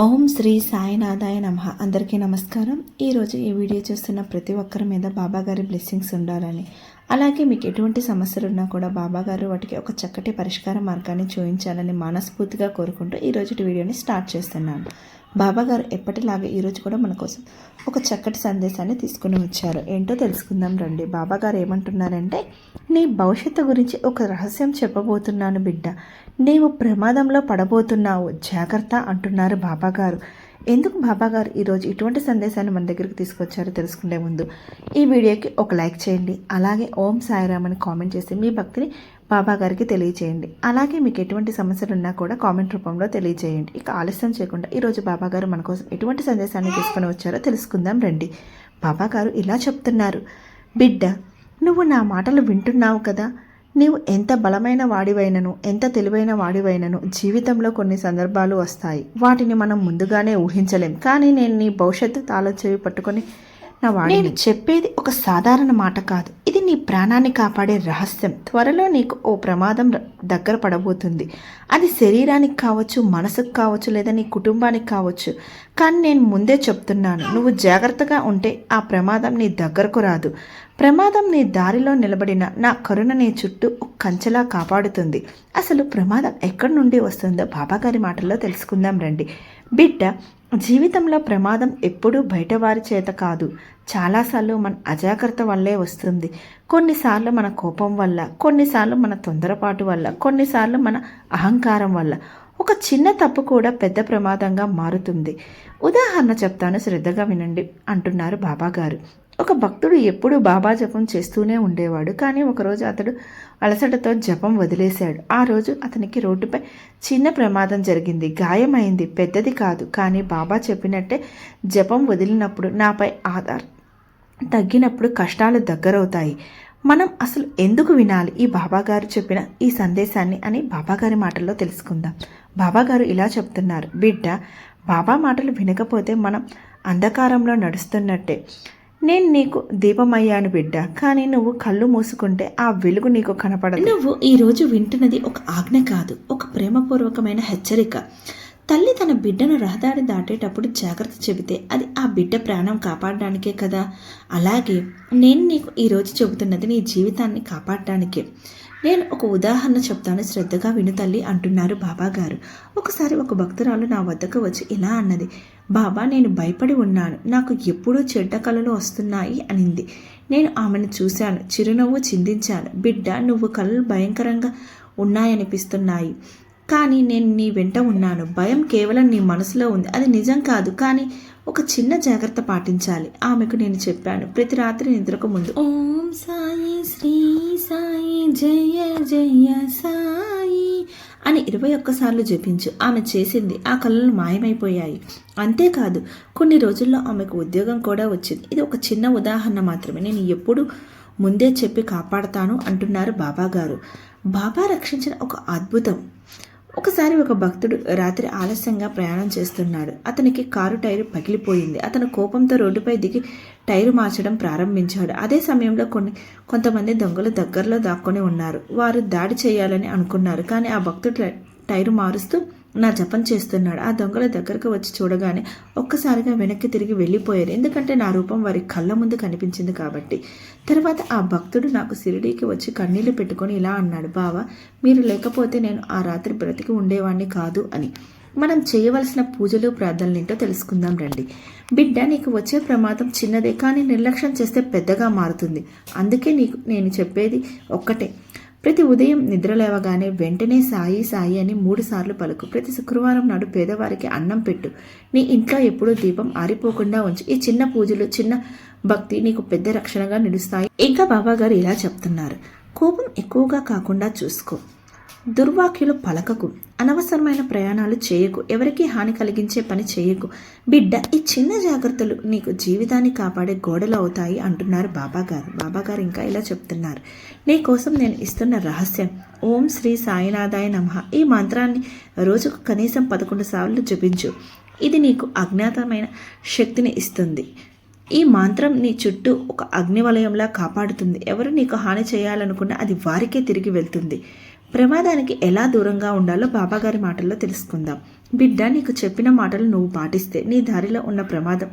ఓం శ్రీ సాయినాథాయ నమ. అందరికీ నమస్కారం. ఈరోజు ఈ వీడియో చూస్తున్న ప్రతి ఒక్కరి మీద బాబాగారి బ్లెస్సింగ్స్ ఉండాలని. అలాగే మీకు ఎటువంటి సమస్యలు ఉన్నా కూడా బాబాగారు వాటికి ఒక చక్కటి పరిష్కార మార్గాన్ని చూపించాలని మనస్ఫూర్తిగా కోరుకుంటూ ఈ రోజు వీడియోని స్టార్ట్ చేస్తున్నాను. బాబాగారు ఎప్పటిలాగే ఈరోజు కూడా మన కోసం ఒక చక్కటి సందేశాన్ని తీసుకుని వచ్చారు. ఏంటో తెలుసుకుందాం రండి. బాబాగారు ఏమంటున్నారంటే నీ భవిష్యత్తు గురించి ఒక రహస్యం చెప్పబోతున్నాను బిడ్డ. నీవు ప్రమాదంలో పడబోతున్నావు. జాగ్రత్త అంటున్నారు బాబాగారు. ఎందుకు బాబా గారు ఈరోజు ఇటువంటి సందేశాన్ని మన దగ్గరికి తీసుకొచ్చారో తెలుసుకునే ముందు ఈ వీడియోకి ఒక లైక్ చేయండి. అలాగే ఓం సాయిరామ్ అని కామెంట్ చేసి మీ భక్తిని బాబాగారికి తెలియచేయండి. అలాగే మీకు ఎటువంటి సమస్యలు ఉన్నా కూడా కామెంట్ రూపంలో తెలియచేయండి. ఇక ఆలస్యం చేయకుండా ఈరోజు బాబాగారు మన కోసం ఎటువంటి సందేశాన్ని తీసుకొని వచ్చారో తెలుసుకుందాం రండి. బాబాగారు ఇలా చెప్తున్నారు. బిడ్డ నువ్వు నా మాటలు వింటున్నావు కదా. నీవు ఎంత బలమైన వాడివైనను ఎంత తెలివైన వాడివైనను జీవితంలో కొన్ని సందర్భాలు వస్తాయి. వాటిని మనం ముందుగానే ఊహించలేం. కానీ నేను నీ భవిష్యత్తు తాళచేవి పట్టుకొని నా వాడి నేను చెప్పేది ఒక సాధారణ మాట కాదు. ఇది నీ ప్రాణాన్ని కాపాడే రహస్యం. త్వరలో నీకు ఓ ప్రమాదం దగ్గర పడబోతుంది. అది శరీరానికి కావచ్చు మనసుకు కావచ్చు లేదా నీ కుటుంబానికి కావచ్చు. కానీ నేను ముందే చెప్తున్నాను నువ్వు జాగ్రత్తగా ఉంటే ఆ ప్రమాదం నీ దగ్గరకు రాదు. ప్రమాదం నీ దారిలో నిలబడిన నా కరుణ నీ చుట్టూ ఒక కంచెలా కాపాడుతుంది. అసలు ప్రమాదం ఎక్కడి నుండి వస్తుందో బాబాగారి మాటల్లో తెలుసుకుందాం రండి. బిడ్డ జీవితంలో ప్రమాదం ఎప్పుడూ బయటవారి చేత కాదు. చాలాసార్లు మన అజాగ్రత్త వల్లే వస్తుంది. కొన్నిసార్లు మన కోపం వల్ల కొన్నిసార్లు మన తొందరపాటు వల్ల కొన్నిసార్లు మన అహంకారం వల్ల. ఒక చిన్న తప్పు కూడా పెద్ద ప్రమాదంగా మారుతుంది. ఉదాహరణ చెప్తాను శ్రద్ధగా వినండి అంటున్నారు బాబాగారు. ఒక భక్తుడు ఎప్పుడూ బాబా జపం చేస్తూనే ఉండేవాడు. కానీ ఒకరోజు అతడు అలసటతో జపం వదిలేశాడు. ఆ రోజు అతనికి రోడ్డుపై చిన్న ప్రమాదం జరిగింది. గాయమైంది. పెద్దది కాదు. కానీ బాబా చెప్పినట్టే జపం వదిలినప్పుడు నాపై ఆధార్ తగ్గినప్పుడు కష్టాలు దగ్గరవుతాయి. మనం అసలు ఎందుకు వినాలి? ఈ బాబాగారు చెప్పిన ఈ సందేశాన్ని అని బాబాగారి మాటల్లో తెలుసుకుందాం. బాబాగారు ఇలా చెప్తున్నారు. బిడ్డ బాబా మాటలు వినకపోతే మనం అంధకారంలో నడుస్తున్నట్టే. నేను నీకు దీపమయ్యాను బిడ్డ. కానీ నువ్వు కళ్ళు మూసుకుంటే ఆ వెలుగు నీకు కనపడదు. నువ్వు ఈరోజు వింటున్నది ఒక ఆజ్ఞ కాదు ఒక ప్రేమపూర్వకమైన హెచ్చరిక. తల్లి తన బిడ్డను రహదారి దాటేటప్పుడు జాగ్రత్త చెబితే అది ఆ బిడ్డ ప్రాణం కాపాడడానికే కదా? అలాగే నేను నీకు ఈరోజు చెబుతున్నది నీ జీవితాన్ని కాపాడడానికే. నేను ఒక ఉదాహరణ చెప్తాను శ్రద్ధగా విను తల్లి అంటున్నారు బాబా గారు. ఒకసారి ఒక భక్తురాలు నా వద్దకు వచ్చి ఇలా అన్నది. బాబా నేను భయపడి ఉన్నాను. నాకు ఎప్పుడూ చెడ్డ కళలు వస్తున్నాయి అనింది. నేను ఆమెను చూశాను. చిరునవ్వు చిందించాను. బిడ్డ నువ్వు కళలు భయంకరంగా ఉన్నాయనిపిస్తున్నాయి. కానీ నేను నీ వెంట ఉన్నాను. భయం కేవలం నీ మనసులో ఉంది. అది నిజం కాదు. కానీ ఒక చిన్న జాగ్రత్త పాటించాలి. ఆమెకు నేను చెప్పాను. ప్రతి రాత్రి నిద్రకు ముందు. ఓం సాయి శ్రీ సాయి జయ జయ సాయి అని ఇరవై ఒక్కసార్లు జపించు. ఆమె చేసింది. ఆ కళలు మాయమైపోయాయి. అంతేకాదు కొన్ని రోజుల్లో ఆమెకు ఉద్యోగం కూడా వచ్చింది. ఇది ఒక చిన్న ఉదాహరణ మాత్రమే. నేను ఎప్పుడు ముందే చెప్పి కాపాడతాను అంటున్నారు బాబా గారు బాబా రక్షించిన ఒక అద్భుతం. ఒకసారి ఒక భక్తుడు రాత్రి ఆలస్యంగా ప్రయాణం చేస్తున్నాడు. అతనికి కారు టైరు పగిలిపోయింది. అతను కోపంతో రోడ్డుపై దిగి టైరు మార్చడం ప్రారంభించాడు. అదే సమయంలో కొన్ని కొంతమంది దొంగలు దగ్గరలో దాక్కొని ఉన్నారు. వారు దాడి చేయాలని అనుకున్నారు. కానీ ఆ భక్తుడు టై- టైరు మారుస్తూ నా జపం చేస్తున్నాడు. ఆ దొంగల దగ్గరకు వచ్చి చూడగానే ఒక్కసారిగా వెనక్కి తిరిగి వెళ్ళిపోయారు. ఎందుకంటే నా రూపం వారి కళ్ళ ముందు కనిపించింది కాబట్టి. తర్వాత ఆ భక్తుడు నాకు సిరిడీకి వచ్చి కన్నీళ్ళు పెట్టుకొని ఇలా అన్నాడు బావా మీరు లేకపోతే నేను ఆ రాత్రి బ్రతికి ఉండేవాణ్ణి కాదు అని. మనం చేయవలసిన పూజలు ప్రార్థనలు ఏంటో తెలుసుకుందాం రండి. బిడ్డ నీకు వచ్చే ప్రమాదం చిన్నదే కానీ నిర్లక్ష్యం చేస్తే పెద్దగా మారుతుంది. అందుకే నీకు నేను చెప్పేది ఒక్కటే. ప్రతి ఉదయం నిద్ర లేవగానే వెంటనే సాయి సాయి అని మూడు సార్లు పలుకు. ప్రతి శుక్రవారం నాడు పేదవారికి అన్నం పెట్టు. నీ ఇంట్లో ఎప్పుడూ దీపం ఆరిపోకుండా ఉంచు. ఈ చిన్న పూజలు చిన్న భక్తి నీకు పెద్ద రక్షణగా నిలుస్తాయి. ఇంకా బాబాగారు ఇలా చెప్తున్నారు. కోపం ఎక్కువగా కాకుండా చూసుకో. దుర్వాక్యులు పలకకు అనవసరమైన ప్రయాణాలు చేయకు ఎవరికి హాని కలిగించే పని చేయకు. బిడ్డ ఈ చిన్న జాగ్రత్తలు నీకు జీవితాన్ని కాపాడే గోడలు అవుతాయి అంటున్నారు బాబాగారు. బాబాగారు ఇంకా ఇలా చెప్తున్నారు. నీ కోసం నేను ఇస్తున్న రహస్యం. ఓం శ్రీ సాయినాథాయ నమః. ఈ మంత్రాన్ని రోజుకు కనీసం పదకొండు సార్లు జపించు. ఇది నీకు అజ్ఞాతమైన శక్తిని ఇస్తుంది. ఈ మంత్రం నీ చుట్టూ ఒక అగ్నివలయంలా కాపాడుతుంది. ఎవరు నీకు హాని చేయాలనుకున్నా అది వారికే తిరిగి వెళ్తుంది. ప్రమాదానికి ఎలా దూరంగా ఉండాలో బాబాగారి మాటల్లో తెలుసుకుందాం. బిడ్డ నీకు చెప్పిన మాటలు నువ్వు పాటిస్తే నీ దారిలో ఉన్న ప్రమాదం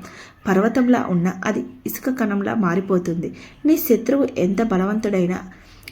పర్వతంలా ఉన్న అది ఇసుక కణంలా మారిపోతుంది. నీ శత్రువు ఎంత బలవంతుడైనా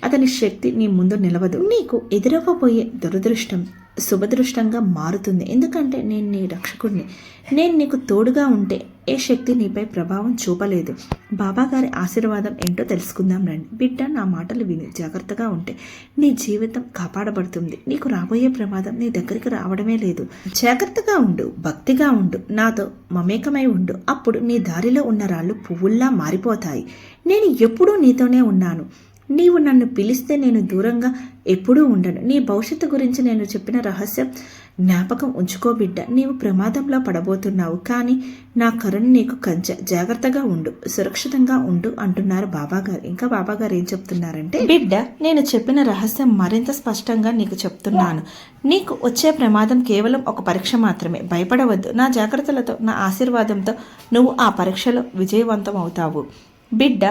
అతని శక్తి నీ ముందు నిలవదు. నీకు ఎదురవ్వబోయే దురదృష్టం శుభదృష్టంగా మారుతుంది. ఎందుకంటే నేను నీ రక్షకుడిని. నేను నీకు తోడుగా ఉంటే ఏ శక్తి నీపై ప్రభావం చూపలేదు. బాబాగారి ఆశీర్వాదం ఏంటో తెలుసుకుందాం రండి. బిడ్డ నా మాటలు విని జాగ్రత్తగా ఉంటే నీ జీవితం కాపాడబడుతుంది. నీకు రాబోయే ప్రమాదం నీ దగ్గరికి రావడమే లేదు. జాగ్రత్తగా ఉండు భక్తిగా ఉండు నాతో మమేకమై ఉండు. అప్పుడు నీ దారిలో ఉన్న రాళ్ళు పువ్వుల్లా మారిపోతాయి. నేను ఎప్పుడూ నీతోనే ఉన్నాను. నీవు నన్ను పిలిస్తే నేను దూరంగా ఎప్పుడూ ఉండను. నీ భవిష్యత్తు గురించి నేను చెప్పిన రహస్యం జ్ఞాపకం ఉంచుకో బిడ్డ. నీవు ప్రమాదంలో పడబోతున్నావు కానీ నా కరుణ నీకు కంచె. జాగ్రత్తగా ఉండు సురక్షితంగా ఉండు అంటున్నారు బాబాగారు. ఇంకా బాబాగారు ఏం చెప్తున్నారంటే బిడ్డ నేను చెప్పిన రహస్యం మరింత స్పష్టంగా నీకు చెప్తున్నాను. నీకు వచ్చే ప్రమాదం కేవలం ఒక పరీక్ష మాత్రమే. భయపడవద్దు. నా జాగ్రత్తలతో నా ఆశీర్వాదంతో నువ్వు ఆ పరీక్షలో విజయవంతం అవుతావు బిడ్డ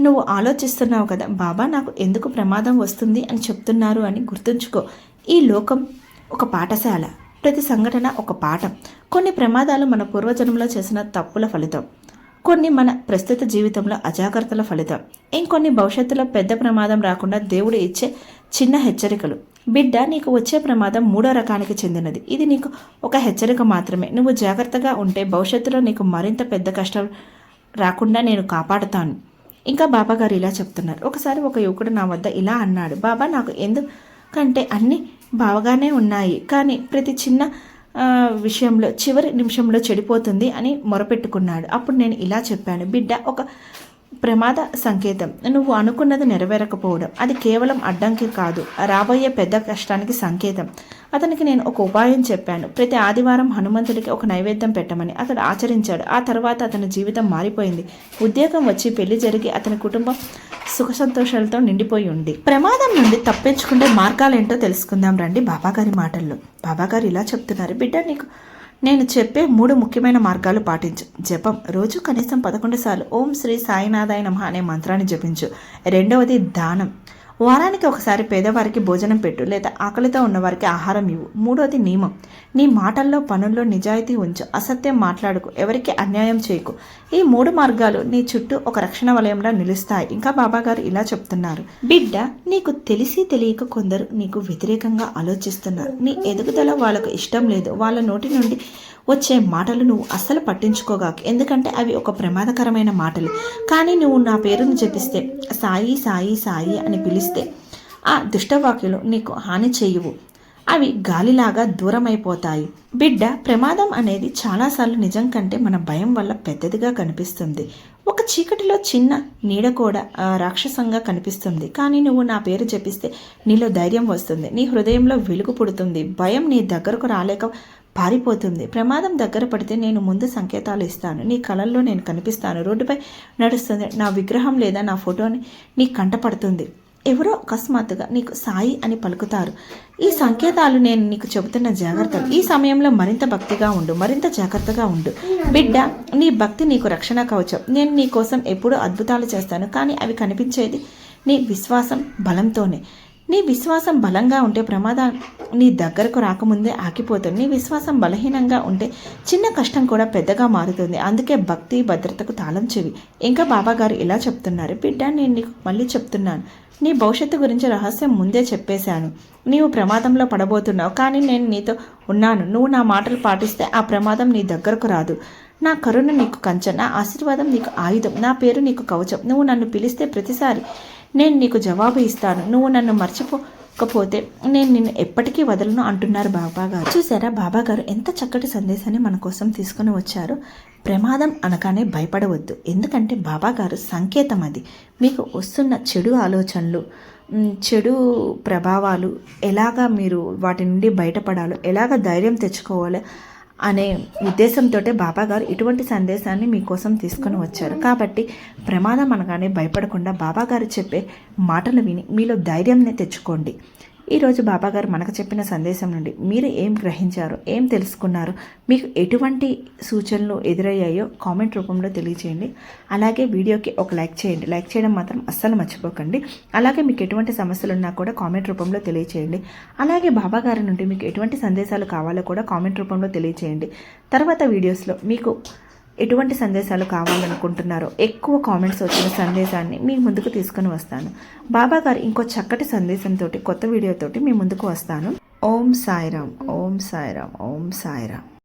నువ్వు ఆలోచిస్తున్నావు కదా బాబా నాకు ఎందుకు ప్రమాదం వస్తుంది అని చెప్తున్నారు అని గుర్తుంచుకో. ఈ లోకం ఒక పాఠశాల ప్రతి సంఘటన ఒక పాఠం. కొన్ని ప్రమాదాలు మన పూర్వజన్మలో చేసిన తప్పుల ఫలితం కొన్ని మన ప్రస్తుత జీవితంలో అజాగ్రత్తల ఫలితం ఇంకొన్ని భవిష్యత్తులో పెద్ద ప్రమాదం రాకుండా దేవుడు ఇచ్చే చిన్న హెచ్చరికలు. బిడ్డ నీకు వచ్చే ప్రమాదం మూడో రకానికి చెందినది. ఇది నీకు ఒక హెచ్చరిక మాత్రమే. నువ్వు జాగ్రత్తగా ఉంటే భవిష్యత్తులో నీకు మరింత పెద్ద కష్టం రాకుండా నేను కాపాడుతాను. ఇంకా బాబా గారు ఇలా చెప్తున్నారు. ఒకసారి ఒక యువకుడు నా వద్ద ఇలా అన్నాడు. బాబా నాకు ఎందుకంటే అన్నీ బాగానే ఉన్నాయి కానీ ప్రతి చిన్న విషయంలో చివరి నిమిషంలో చెడిపోతుంది అని మొరపెట్టుకున్నాడు. అప్పుడు నేను ఇలా చెప్పాను. బిడ్డ ఒక ప్రమాద సంకేతం. నువ్వు అనుకున్నది నెరవేరకపోవడం. అది కేవలం అడ్డంకి కాదు. రాబోయే పెద్ద కష్టానికి సంకేతం. అతనికి నేను ఒక ఉపాయం చెప్పాను. ప్రతి ఆదివారం హనుమంతుడికి ఒక నైవేద్యం పెట్టమని అతడు ఆచరించాడు. ఆ తర్వాత అతని జీవితం మారిపోయింది. ఉద్యోగం వచ్చి పెళ్ళి జరిగి అతని కుటుంబం సుఖ సంతోషాలతో నిండిపోయి ఉంది. ప్రమాదం నుండి తప్పించుకునే మార్గాలేంటో తెలుసుకుందాం రండి బాబాగారి మాటల్లో. బాబాగారు ఇలా చెప్తున్నారు. బిడ్డ నీకు నేను చెప్పే మూడు ముఖ్యమైన మార్గాలు పాటించు. జపం. రోజు కనీసం పదకొండు సార్లు ఓం శ్రీ సాయినాథాయ నమ అనే మంత్రాన్ని జపించు. రెండవది దానం. వారానికి ఒకసారి పేదవారికి భోజనం పెట్టు లేదా ఆకలితో ఉన్నవారికి ఆహారం ఇవ్వు. మూడవది నియమం. నీ మాటల్లో పనుల్లో నిజాయితీ ఉంచు. అసత్యం మాట్లాడుకు. ఎవరికి అన్యాయం చేయకు. ఈ మూడు మార్గాలు నీ చుట్టూ ఒక రక్షణ వలయంలో నిలుస్తాయి. ఇంకా బాబాగారు ఇలా చెప్తున్నారు. బిడ్డ నీకు తెలిసి తెలియక కొందరు నీకు వ్యతిరేకంగా ఆలోచిస్తున్నారు. నీ ఎదుగుదల వాళ్ళకు ఇష్టం లేదు. వాళ్ళ నోటి నుండి వచ్చే మాటలు నువ్వు అస్సలు పట్టించుకోగాకు. ఎందుకంటే అవి ఒక ప్రమాదకరమైన మాటలు. కానీ నువ్వు నా పేరును జపిస్తే సాయి సాయి సాయి అని పిలిస్తే ఆ దుష్టవాక్యులు నీకు హాని చేయవు. అవి గాలిలాగా దూరమైపోతాయి. బిడ్డ ప్రమాదం అనేది చాలాసార్లు నిజం కంటే మన భయం వల్ల పెద్దదిగా కనిపిస్తుంది. ఒక చీకటిలో చిన్న నీడ కూడా రాక్షసంగా కనిపిస్తుంది. కానీ నువ్వు నా పేరు జపిస్తే నీలో ధైర్యం వస్తుంది. నీ హృదయంలో వెలుగు పుడుతుంది. భయం నీ దగ్గరకు రాలేక పారిపోతుంది. ప్రమాదం దగ్గర పడితే నేను ముందు సంకేతాలు ఇస్తాను. నీ కళల్లో నేను కనిపిస్తాను. రోడ్డుపై నడుస్తుంది. నా విగ్రహం లేదా నా ఫోటోని నీ కంటపడుతుంది ఎవరో అకస్మాత్తుగా నీకు సాయి అని పలుకుతారు. ఈ సంకేతాలు నేను నీకు చెబుతున్న జాగ్రత్తలు. ఈ సమయంలో మరింత భక్తిగా ఉండు. మరింత జాగ్రత్తగా ఉండు. బిడ్డ నీ భక్తి నీకు రక్షణ కవచం. నేను నీ కోసం ఎప్పుడూ అద్భుతాలు చేస్తాను. కానీ అవి కనిపించేది నీ విశ్వాసం బలంతోనే. నీ విశ్వాసం బలంగా ఉంటే ప్రమాదం నీ దగ్గరకు రాకముందే ఆగిపోతుంది. నీ విశ్వాసం బలహీనంగా ఉంటే చిన్న కష్టం కూడా పెద్దగా మారుతుంది. అందుకే భక్తి భద్రతకు తాళం చెవి. ఇంకా బాబాగారు ఇలా చెప్తున్నారు. బిడ్డ నేను నీకు మళ్ళీ చెప్తున్నాను. నీ భవిష్యత్తు గురించి రహస్యం ముందే చెప్పేశాను. నీవు ప్రమాదంలో పడబోతున్నావు. కానీ నేను నీతో ఉన్నాను. నువ్వు నా మాటలు పాటిస్తే ఆ ప్రమాదం నీ దగ్గరకు రాదు. నా కరుణ నీకు కంచె నా ఆశీర్వాదం నీకు ఆయుధం. నా పేరు నీకు కవచం. నువ్వు నన్ను పిలిస్తే ప్రతిసారి నేను నీకు జవాబు ఇస్తాను. నువ్వు నన్ను మర్చిపోకపోతే నేను నిన్ను ఎప్పటికీ వదలను అంటున్నారు బాబా గారు చూసారా బాబా గారు ఎంత చక్కటి సందేశాన్ని మన కోసం తీసుకుని వచ్చారు. ప్రమాదం అనగానే భయపడవద్దు. ఎందుకంటే బాబా గారు సంకేతం అది. మీకు వస్తున్న చెడు ఆలోచనలు చెడు ప్రభావాలు ఎలాగా మీరు వాటి నుండి బయటపడాలో ఎలాగ ధైర్యం తెచ్చుకోవాలో అనే ఉద్దేశంతో బాబా గారు ఇటువంటి సందేశాన్ని మీకోసం తీసుకొని వచ్చారు. కాబట్టి ప్రమాదం అనగానే భయపడకుండా బాబా గారు చెప్పే మాటలు విని మీలో ధైర్యంని తెచ్చుకోండి. ఈరోజు బాబాగారు మనకు చెప్పిన సందేశం నుండి మీరు ఏం గ్రహించారు? ఏం తెలుసుకున్నారు? మీకు ఎటువంటి సూచనలు ఎదురయ్యాయో కామెంట్ రూపంలో తెలియచేయండి. అలాగే వీడియోకి ఒక లైక్ చేయండి. లైక్ చేయడం మాత్రం అస్సలు మర్చిపోకండి. అలాగే మీకు ఎటువంటి సమస్యలు ఉన్నా కూడా కామెంట్ రూపంలో తెలియచేయండి. అలాగే బాబాగారి నుండి మీకు ఎటువంటి సందేశాలు కావాలో కూడా కామెంట్ రూపంలో తెలియచేయండి. తర్వాత వీడియోస్లో మీకు ఎటువంటి సందేశాలు కావాలనుకుంటున్నారో ఎక్కువ కామెంట్స్ వచ్చిన సందేశాన్ని మీ ముందుకు తీసుకొని వస్తాను. బాబా గారు ఇంకో చక్కటి సందేశంతో కొత్త వీడియోతోటి మీ ముందుకు వస్తాను. ఓం సాయిరామ్ ఓం సాయిరామ్ ఓం సాయిరామ్.